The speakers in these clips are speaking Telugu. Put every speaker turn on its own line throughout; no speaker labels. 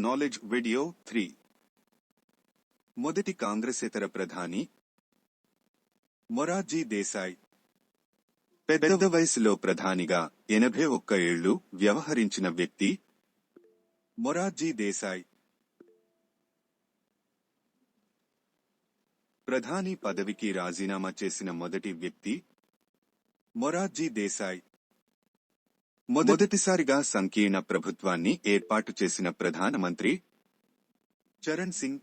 నాలెడ్జ్ వీడియో త్రీ మొదటి కాంగ్రెసేతర ప్రధాని మొరార్జీ దేశాయ్. పెద్ద వయసులో ప్రధానిగా ఎనభై ఒక్క ఏళ్ళు వ్యవహరించిన వ్యక్తి మొరార్జీ దేశాయ్. ప్రధాని పదవికి రాజీనామా చేసిన మొదటి వ్యక్తి మొరార్జీ దేశాయ్. మొదటిసారిగా సంకీర్ణ ప్రభుత్వాన్ని ఏర్పాటు చేసిన ప్రధానమంత్రి చరణ్ సింగ్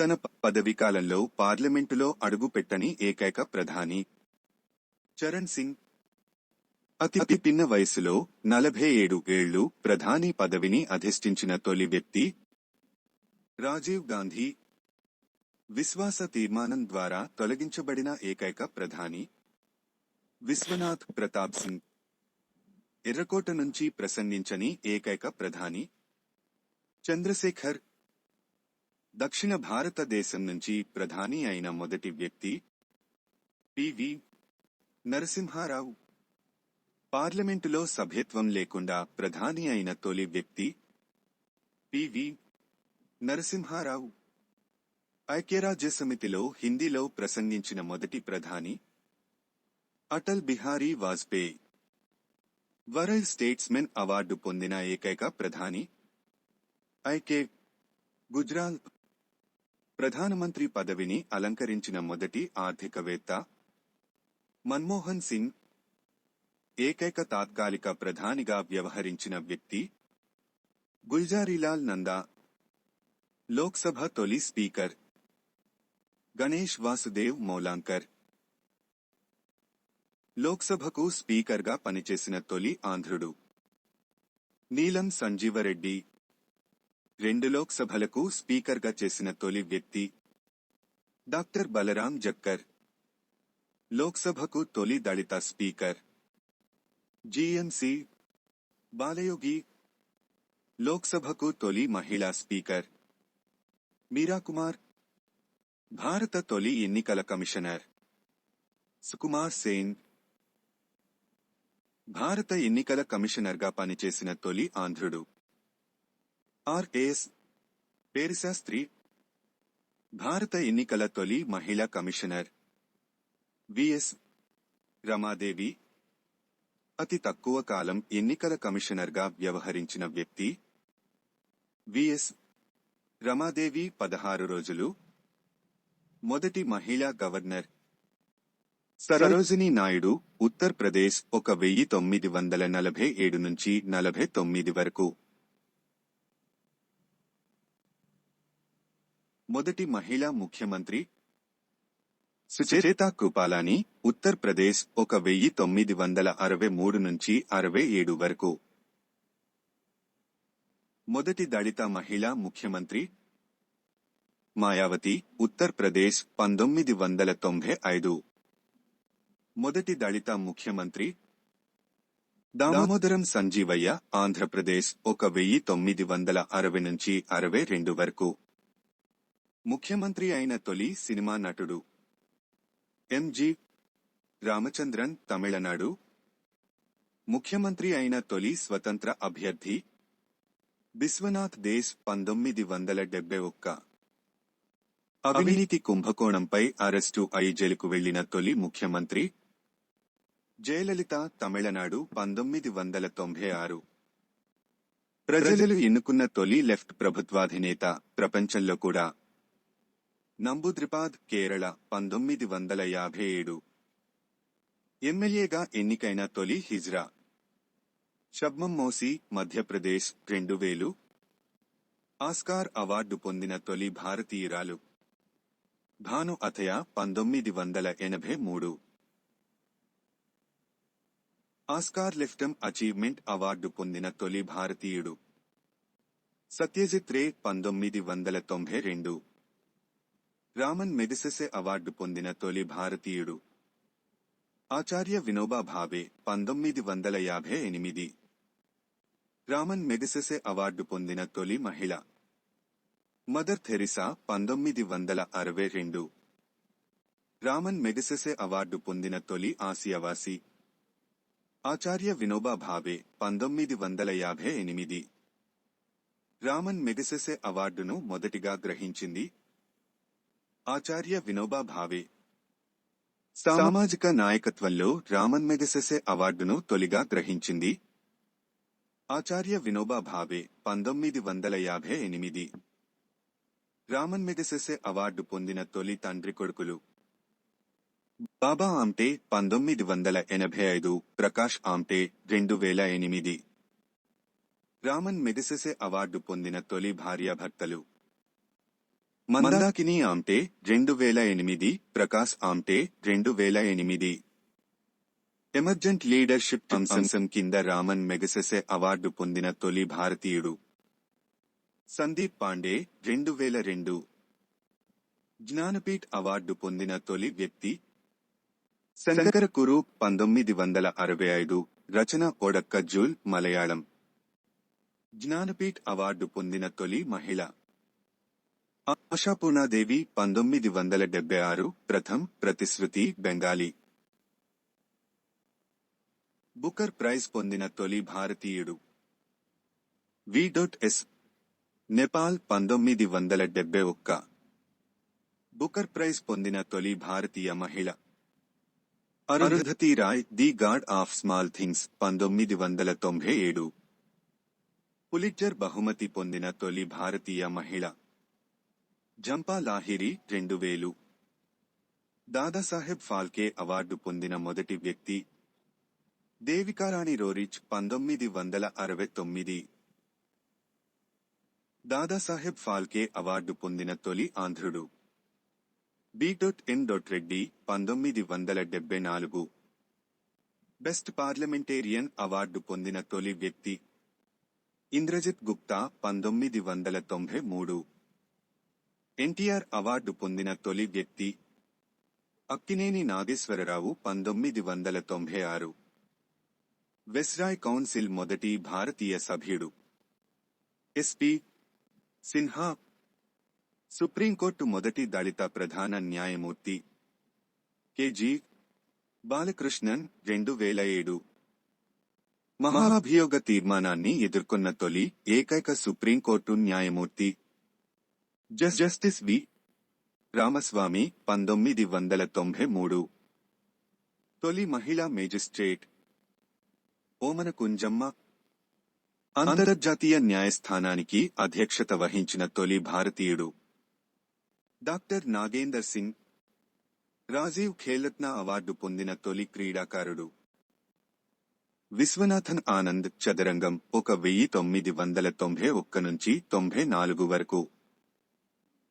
తన పదవి కాలంలో పార్లమెంటులో అడుగుపెట్టని ఏకైక ప్రధాని చరణ్ సింగ్. అతి అతి పిన్న వయసులో నలభై ఏడు ఏళ్ళు ప్రధాని పదవిని అధిష్ఠించిన తొలి వ్యక్తి రాజీవ్ గాంధీ. విశ్వాస తీర్మానం ద్వారా తొలగించబడిన ఏకైక ప్రధాని విశ్వనాథ్ ప్రతాప్ సింగ్. ఎర్రకోట నుంచి ప్రసంగించని ఏకైక ప్రధాని చంద్రశేఖర్ దక్షిణ భారతదేశం నుంచి ప్రధాని అయిన మొదటి వ్యక్తి పివి నరసింహారావు. పార్లమెంటులో సభ్యత్వం లేకుండా ప్రధాని అయిన తొలి వ్యక్తి పివి నరసింహారావు. ఐక్యరాజ్య సమితిలో హిందీలో ప్రసంగించిన మొదటి ప్రధాని Atal Bihari Vajpayee. World statesman award పొందిన ఏకైక ప్రధాని ఐకే గుజరాత్ ప్రధానమంత్రి పదవిని అలంకరించిన మొదటి ఆర్థికవేత్త మన్మోహన్ సింగ్ ఏకైక తాత్కాలిక ప్రధానిగా వ్యవహరించిన వ్యక్తి గుల్జారీలాల్ నందా లోక్సభ తొలి స్పీకర్ గణేష్ వాసుదేవ్ మౌలాంకర్ లోక్సభకు స్పీకర్గా పనిచేసిన తొలి ఆంధ్రుడు. నీలం సంజీవరెడ్డి. రెండు లోక్సభలకు స్పీకర్గా చేసిన తొలి వ్యక్తి. డాక్టర్ బలరాం జక్కర్. లోక్సభకు తొలి దళిత స్పీకర్. జిఎంసి. బాలయోగి. లోక్సభకు తొలి మహిళా స్పీకర్. మీరా కుమార్. భారత తొలి ఎన్నికల కమిషనర్. సుకుమార్ సేన్. భారత ఎన్నికల కమిషనర్గా పనిచేసిన తొలి ఆంధ్రుడు. ఆర్ఎస్ పేరిశాస్త్రి భారత ఎన్నికల తొలి మహిళా కమిషనర్. విఎస్ రమాదేవి. అతి తక్కువ కాలం ఎన్నికల కమిషనర్గా వ్యవహరించిన వ్యక్తి. విఎస్ రమాదేవి పదహారు రోజులు. మొదటి మహిళా గవర్నర్. సరోజిని నాయుడు ఉత్తర్ప్రదేశ్ ఒక వెయ్యి తొమ్మిది వందల నలభై ఏడు నుంచి నలభై తొమ్మిది వరకు. మొదటి మహిళా ముఖ్యమంత్రి సుచేత కృపాలాని ఉత్తర్ప్రదేశ్ ఒక వెయ్యి తొమ్మిది వందల అరవై మూడు నుంచి అరవై ఏడు వరకు. మొదటి దళిత మహిళా ముఖ్యమంత్రి మాయావతి ఉత్తర్ప్రదేశ్ పంతొమ్మిది వందల తొంభై ఐదు. మొదటి దళిత ముఖ్యమంత్రి దామోదరం సంజీవయ్య ఆంధ్రప్రదేశ్ ఒక వెయ్యి తొమ్మిది వందల అరవై నుంచి అరవై రెండు వరకు. ముఖ్యమంత్రి అయిన తొలి సినిమా నటుడు. ఎంజి రామచంద్రన్ తమిళనాడు. ముఖ్యమంత్రి అయిన తొలి స్వతంత్ర అభ్యర్థి. బిశ్వనాథ్ దేశ్ పంతొమ్మిది వందల డెబ్బై ఒక్క. అవినీతి కుంభకోణంపై అరెస్టు అయి జైలుకు వెళ్ళిన తొలి ముఖ్యమంత్రి. జయలలిత తమిళనాడు పంతొమ్మిది వందల తొంభై ఆరు. ప్రజలు ఎన్నుకున్న తొలి లెఫ్ట్ ప్రభుత్వాధినేత ప్రపంచంలో కూడా. నంబుద్రిపాద్ కేరళ పంతొమ్మిది వందల యాభై ఏడు. ఎమ్మెల్యేగా ఎన్నికైన తొలి హిజ్రా. షబ్మం మోసి మధ్యప్రదేశ్ రెండు వేలు. ఆస్కార్ అవార్డు పొందిన తొలి భారతీయురాలు. భాను అథయ పంతొమ్మిది వందల ఎనభై మూడు. ఆస్కార్ లిఫ్టమ్ అచీవ్మెంట్ అవార్డు పొందిన తొలి భారతీయుడు. సత్యజిత్ రే పంతొమ్మిది వందల తొంభై రెండు. రామన్ మెడిసెసె అవార్డు పొందిన తొలి భారతీయుడు. ఆచార్య వినోబా భావే పంతొమ్మిది వందల యాభై ఎనిమిది. రామన్ మెడిసెసె అవార్డు పొందిన తొలి మహిళ. మదర్ థెరిసా పంతొమ్మిది వందల అరవై రెండు. రామన్ మెడిసెసె అవార్డు పొందిన తొలి ఆసియావాసి ఆచార్య వినోబా భావే పంతొమ్మిది వందల యాభై ఎనిమిది. రామన్ మెగసెసే అవార్డును మొదటిగా గ్రహించింది ఆచార్య వినోబా భావే. సామాజిక నాయకత్వంలో రామన్ మెగసెసే అవార్డును తొలిగా గ్రహించింది ఆచార్య వినోబా భావే పంతొమ్మిది వందల యాభై ఎనిమిది. రామన్ మెగసెసే అవార్డు పొందిన తొలి తండ్రి కొడుకులు బాబా ఆమ్టే పంతొమ్మిది వందల ఎనభై ఐదు ప్రకాష్ ఆమ్టే రెండు వేల ఎనిమిది. రామన్ మెగసెసే అవార్డు పొందిన తొలి భార్యాభర్తలు మందాకిని ఆమ్టే రెండు వేల ఎనిమిది ప్రకాష్ ఆమ్టే రెండు వేల ఎనిమిది. ఎమర్జెంట్ లీడర్షిప్ అంశంశం కింద రామన్ మెగసెసే అవార్డు పొందిన తొలి భారతీయుడు. సందీప్ పాండే రెండు వేల రెండు. జ్ఞానపీఠ్ అవార్డు పొందిన తొలి వ్యక్తి శంకర కురు పంతొమ్మిది వందల అరవై ఐదు రచన ఒడక్క జూల్ మలయాళం. జ్ఞానపీఠ్ అవార్డు పొందిన తొలి మహిళ. ఆశాపూర్ణాదేవి పంతొమ్మిది వందల డెబ్బై ఆరు ప్రథమ్ ప్రతిశ్రుతి బెంగాలీ. బుకర్ ప్రైజ్ పొందిన తొలి భారతీయుడు. వి డొట్ ఎస్ నేపాల్ పంతొమ్మిది వందల డెబ్బై ఒక్క. బుకర్ ప్రైజ్ పొందిన తొలి భారతీయ మహిళ. Arundhati Roy the God of Small Things పంతొమ్మిది వందల తొంభై ఏడు. పులిట్జర్ బహుమతి పొందిన తొలి భారతీయ మహిళ. జంపా లాహిరి రెండు వేలు. దాదాసాహెబ్ ఫాల్కే అవార్డు పొందిన మొదటి వ్యక్తి. దేవికారాణి రోరిచ్ పంతొమ్మిది వందల అరవై తొమ్మిది. దాదాసాహెబ్ ఫాల్కే అవార్డు పొందిన తొలి ఆంధ్రుడు. B dot N dot Reddy పంతొమ్మిది వందల డెబ్బై నాలుగు. బెస్ట్ పార్లమెంటేరియన్ అవార్డు పొందిన తొలి వ్యక్తి. ఇంద్రజిత్ గుప్తా పంతొమ్మిది వందల తొంభై మూడు. ఎన్టీఆర్ అవార్డు పొందిన తొలి వ్యక్తి. అక్కినేని నాగేశ్వరరావు పంతొమ్మిది వందల తొంభై ఆరు. వెస్రాయ్ కౌన్సిల్ మొదటి భారతీయ సభ్యుడు. ఎస్పి సిన్హా సుప్రీంకోర్టు మొదటి దళిత ప్రధాన న్యాయమూర్తి కెజి బాలకృష్ణన్ రెండు వేల ఏడు మహాభియోగ తీర్మానాన్ని ఎదుర్కొన్న తొలి ఏకైక సుప్రీంకోర్టు న్యాయమూర్తి జస్- జస్టిస్ వి. రామస్వామి పంతొమ్మిది వందల తొంభై మూడు తొలి మహిళా మేజిస్ట్రేట్ ఓమన కుంజమ్మ అంతర్జాతీయ న్యాయస్థానానికి అధ్యక్షత వహించిన తొలి భారతీయుడు డాక్టర్ నాగేందర్ సింగ్ రాజీవ్ ఖేలత్న అవార్డు పొందిన తొలి క్రీడాకారుడు. విశ్వనాథన్ ఆనంద్ చదరంగం ఒక వెయ్యి తొమ్మిది వందల తొంభై ఒక్క నుంచి తొంభై నాలుగు వరకు.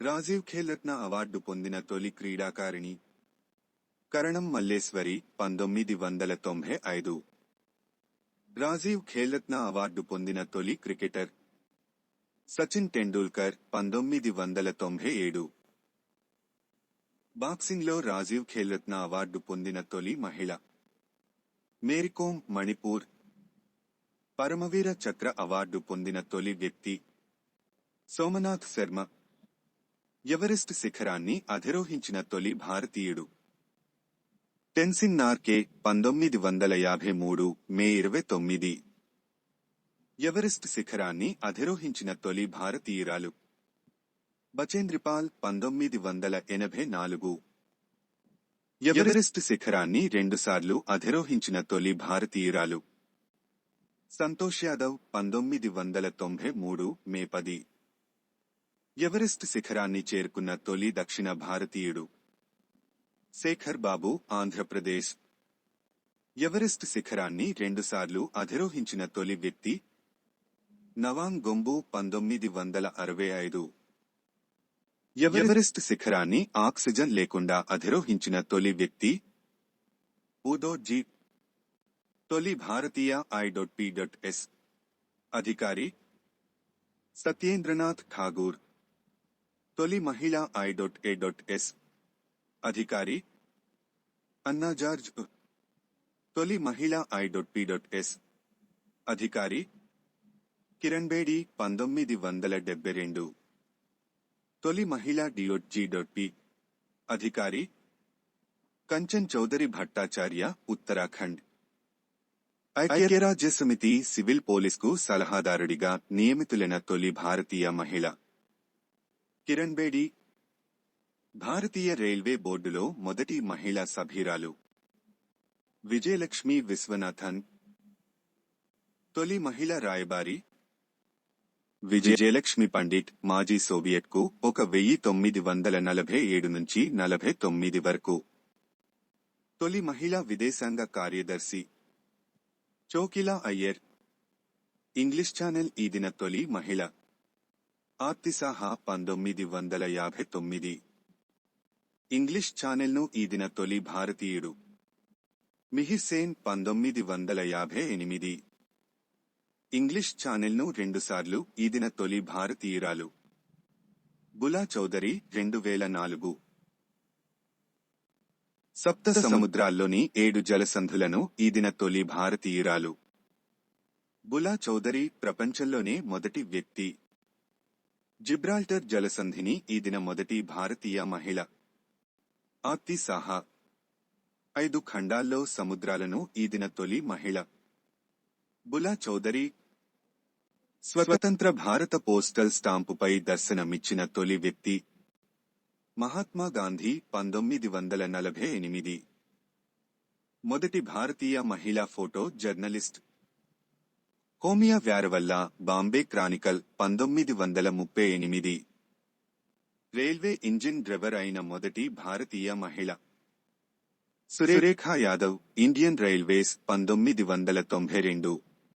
రాజీవ్ ఖేలత్న అవార్డు పొందిన తొలి క్రీడాకారిణి. కరణం మల్లేశ్వరి పంతొమ్మిది వందల తొంభై ఐదు. రాజీవ్ ఖేలత్న అవార్డు పొందిన తొలి క్రికెటర్. సచిన్ టెండూల్కర్ పంతొమ్మిది వందల తొంభై ఏడు. బాక్సింగ్లో రాజీవ్ ఖేల్రత్న అవార్డు పొందిన తొలి మహిళ. మేరికోమ్ మణిపూర్. పరమవీర చక్ర అవార్డు పొందిన తొలి వ్యక్తి సోమనాథ్ శర్మ. ఎవరెస్ట్ శిఖరాన్ని అధిరోహించిన తొలి భారతీయుడు. టెన్సిన్ నార్కే పంతొమ్మిది వందల యాభై మూడు మే ఇరవై తొమ్మిది. ఎవరెస్ట్ శిఖరాన్ని అధిరోహించిన తొలి భారతీయురాలు. బచేంద్రిపాల్ పంతొమ్మిది వందల ఎనభై నాలుగు. ఎవరెస్ట్ శిఖరాన్ని రెండుసార్లు అధిరోహించిన తొలి భారతీయురాలు. సంతోష్ యాదవ్ పంతొమ్మిది వందల తొంభై మూడు మే పది. ఎవరెస్ట్ శిఖరాన్ని చేరుకున్న తొలి దక్షిణ భారతీయుడు. శేఖర్ బాబు ఆంధ్రప్రదేశ్. ఎవరెస్ట్ శిఖరాన్ని రెండుసార్లు అధిరోహించిన తొలి వ్యక్తి నవాంగ్ గొంబు పంతొమ్మిది వందల అరవై ఐదు. ఎవరెస్ట్ శిఖరాన్ని ఆక్సిజన్ లేకుండా అధిరోహించిన తొలి వ్యక్తి ఉదో జీ. తొలి భారతీయ I. Dot P. Dot S. అధికారి సత్యేంద్రనాథ్ ఠాగూర్. తొలి మహిళా I. Dot A. Dot S. అధికారి అన్నా జార్జ్ తొలి మహిళా I. Dot P. Dot S. అధికారి కిరణ్ బేడి పంతొమ్మిది వందల డెబ్బై రెండు. తొలి మహిళా డియోట్ జీ అధికారి కంచన్ చౌదరి భట్టాచార్య ఉత్తరాఖండ్. ఐక్యరాజ్య సమితి సివిల్ పోలీస్కు సలహాదారుడిగా నియమితులైన తొలి భారతీయ మహిళ కిరణ్ బేడి. భారతీయ రైల్వే బోర్డులో మొదటి మహిళా సభ్యురాలు విజయలక్ష్మి విశ్వనాథన్. తొలి మహిళా రాయబారి విజయలక్ష్మి పండిట్ మాజీ సోవియట్కు ఒక వెయ్యి తొమ్మిది వందల నలభై ఏడు నుంచి నలభై తొమ్మిది వరకు. తొలి మహిళా విదేశాంగ కార్యదర్శి. చోకిలా అయ్యర్. ఇంగ్లీష్ ఛానల్ ఈ దిన తొలి మహిళ. ఆర్తిసాహా పంతొమ్మిది వందల యాభై తొమ్మిది. ఇంగ్లీష్ ఛానల్ను ఈ దిన తొలి భారతీయుడు. మిహిసేన్ పంతొమ్మిది వందల యాభై ఎనిమిది. ఇంగ్లీష్ ఛానెల్ను రెండుసార్లు ఈదిన తొలి భారతీయురాలు. బులా చౌదరి రెండు వేల నాలుగు. సప్త సముద్రాల్లోని ఏడు జలసంధులను ఈదిన తొలి భారతీయురాలు. బులా చౌదరి ప్రపంచంలోనే మొదటి వ్యక్తి. జిబ్రాల్టర్ జలసంధిని ఈదిన మొదటి భారతీయ మహిళ. ఆప్తి సాహా. ఐదు ఖండాల్లో సముద్రాలను ఈదిన తొలి మహిళ. బులా చౌదరి స్వతంత్ర భారత పోస్టల్ స్టాంపుపై దర్శనమిచ్చిన తొలి వ్యక్తి మహాత్మా గాంధీ పంతొమ్మిది వందల నలభై ఎనిమిది. మొదటి భారతీయ మహిళా photo journalist. Homai Vyarawalla Bombay Chronicle పంతొమ్మిది వందల ముప్పై ఎనిమిది. రైల్వే ఇంజిన్ డ్రైవర్ అయిన మొదటి భారతీయ మహిళ. సురేఖ యాదవ్ ఇండియన్ రైల్వేస్ పంతొమ్మిది వందల తొంభై రెండు.